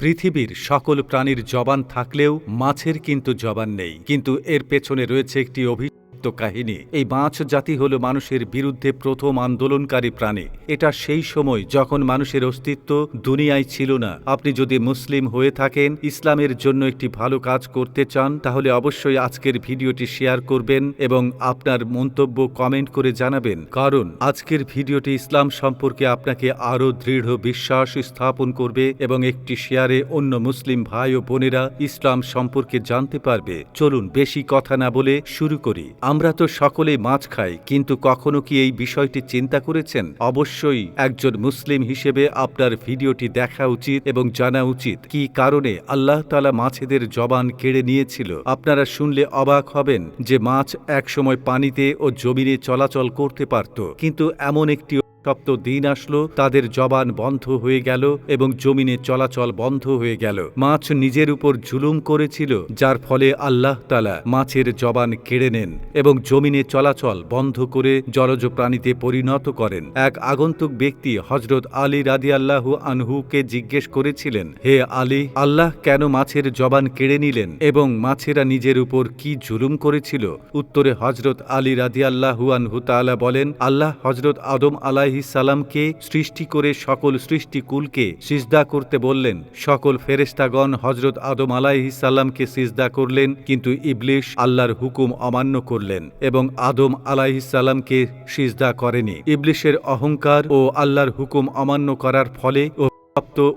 পৃথিবীর সকল প্রাণীর জবান থাকলেও মাছের কিন্তু জবান নেই। কিন্তু এর পেছনে রয়েছে একটি অভিযুক্ত কাহিনী এই মাছ জাতি হল মানুষের বিরুদ্ধে প্রথম আন্দোলনকারী প্রাণী। এটা সেই সময় যখন মানুষের অস্তিত্ব দুনিয়ায় ছিল না। আপনি যদি মুসলিম হয়ে থাকেন, ইসলামের জন্য একটি ভালো কাজ করতে চান, তাহলে অবশ্যই আজকের ভিডিওটি শেয়ার করবেন এবং আপনার মন্তব্য কমেন্ট করে জানাবেন। কারণ আজকের ভিডিওটি ইসলাম সম্পর্কে আপনাকে আরও দৃঢ় বিশ্বাস স্থাপন করবে এবং একটি শেয়ারে অন্য মুসলিম ভাই ও বোনেরা ইসলাম সম্পর্কে জানতে পারবে। চলুন বেশি কথা না বলে শুরু করি। আমরা তো সকলে মাছ খাই, কিন্তু কখনো কি এই বিষয়টি চিন্তা করেছেন? অবশ্যই। একজন মুসলিম হিসেবে আপনার ভিডিওটি দেখা উচিত এবং জানা উচিত কি কারণে আল্লাহ তালা মাছেদের জবান কেড়ে নিয়েছিল। আপনারা শুনলে অবাক হবেন যে মাছ একসময় পানিতে ও জমিনে চলাচল করতে পারত, কিন্তু এমন একটি সপ্ত দিন আসলো, তাদের জবান বন্ধ হয়ে গেল এবং জমিনে চলাচল বন্ধ হয়ে গেল। মাছ নিজের উপর জুলুম করেছিল, যার ফলে আল্লাহ তালা মাছের জবান কেড়ে নেন এবং জমিনে চলাচল বন্ধ করে জলজ প্রাণীতে পরিণত করেন। এক আগন্তুক ব্যক্তি হজরত আলী রাদি আল্লাহ আনহুকে জিজ্ঞেস করেছিলেন, হে আলী, আল্লাহ কেন মাছের জবান কেড়ে নিলেন এবং মাছেরা নিজের উপর কি জুলুম করেছিল? উত্তরে হজরত আলী রাদি আল্লাহু আনহু তাআলা বলেন, আল্লাহ হজরত আদম আলাইহিস সালামকে সৃষ্টি করে সকল সৃষ্টিকুলকে সিজদা করতে বললেন। সকল ফেরেস্তাগণ হজরত আদম আলাইহিসাল্লামকে সিজদা করলেন, কিন্তু ইবলিশ আল্লাহর হুকুম অমান্য করলেন এবং আদম আলাইহিসাল্লামকে সিজদা করেনি। ইবলিশের অহংকার ও আল্লাহর হুকুম অমান্য করার ফলে ও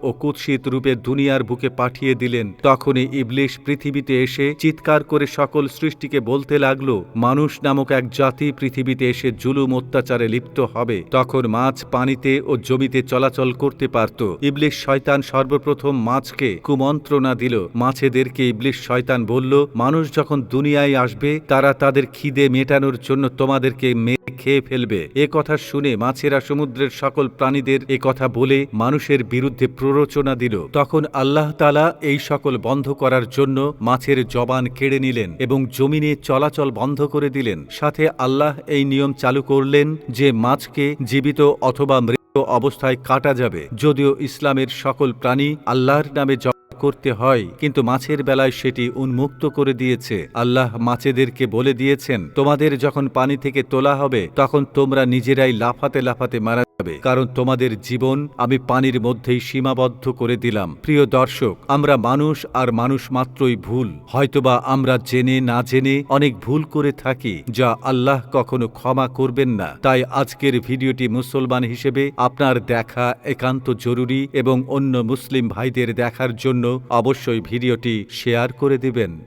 ও কুৎসিত রূপে দুনিয়ার বুকে পাঠিয়ে দিলেন। তখনই ইবলিশ পৃথিবীতে এসে চিৎকার করে সকল সৃষ্টিকে বলতে লাগল, মানুষ নামক এক জাতি পৃথিবীতে এসে জুলুম অত্যাচারে লিপ্ত হবে। তখন মাছ পানিতে ও জমিতে চলাচল করতে পারত। ইবলিশ শয়তান সর্বপ্রথম মাছকে কুমন্ত্রণা দিল। মাছেদেরকে ইবলিশ শয়তান বলল, মানুষ যখন দুনিয়ায় আসবে, তারা তাদের খিদে মেটানোর জন্য তোমাদেরকে মেরে খেয়ে ফেলবে। এ কথা শুনে মাছেরা সমুদ্রের সকল প্রাণীদের এ কথা বলে মানুষের বিরুদ্ধে প্ররোচনা দিল। তখন আল্লাহ তালা এই সকল বন্ধ করার জন্য মাছের জবান কেড়ে নিলেন এবং জমিনে চলাচল বন্ধ করে দিলেন। সাথে আল্লাহ এই নিয়ম চালু করলেন যে মাছকে জীবিত অথবা মৃত অবস্থায় কাটা যাবে। যদিও ইসলামের সকল প্রাণী আল্লাহর নামে করতে হয়, কিন্তু মাছের বেলায় সেটি উন্মুক্ত করে দিয়েছে। আল্লাহ মাছেদেরকে বলে দিয়েছেন, তোমাদের যখন পানি থেকে তোলা হবে, তখন তোমরা নিজেরাই লাফাতে লাফাতে মারা কারণ তোমাদের জীবন আমি পানির মধ্যেই সীমাবদ্ধ করে দিলাম। প্রিয় দর্শক, আমরা মানুষ আর মানুষ মাত্রই ভুল। হয়তোবা আমরা জেনে না জেনে অনেক ভুল করে থাকি, যা আল্লাহ কখনো ক্ষমা করবেন না। তাই আজকের ভিডিওটি মুসলমান হিসেবে আপনার দেখা একান্ত জরুরি এবং অন্য মুসলিম ভাইদের দেখার জন্য অবশ্যই ভিডিওটি শেয়ার করে দিবেন।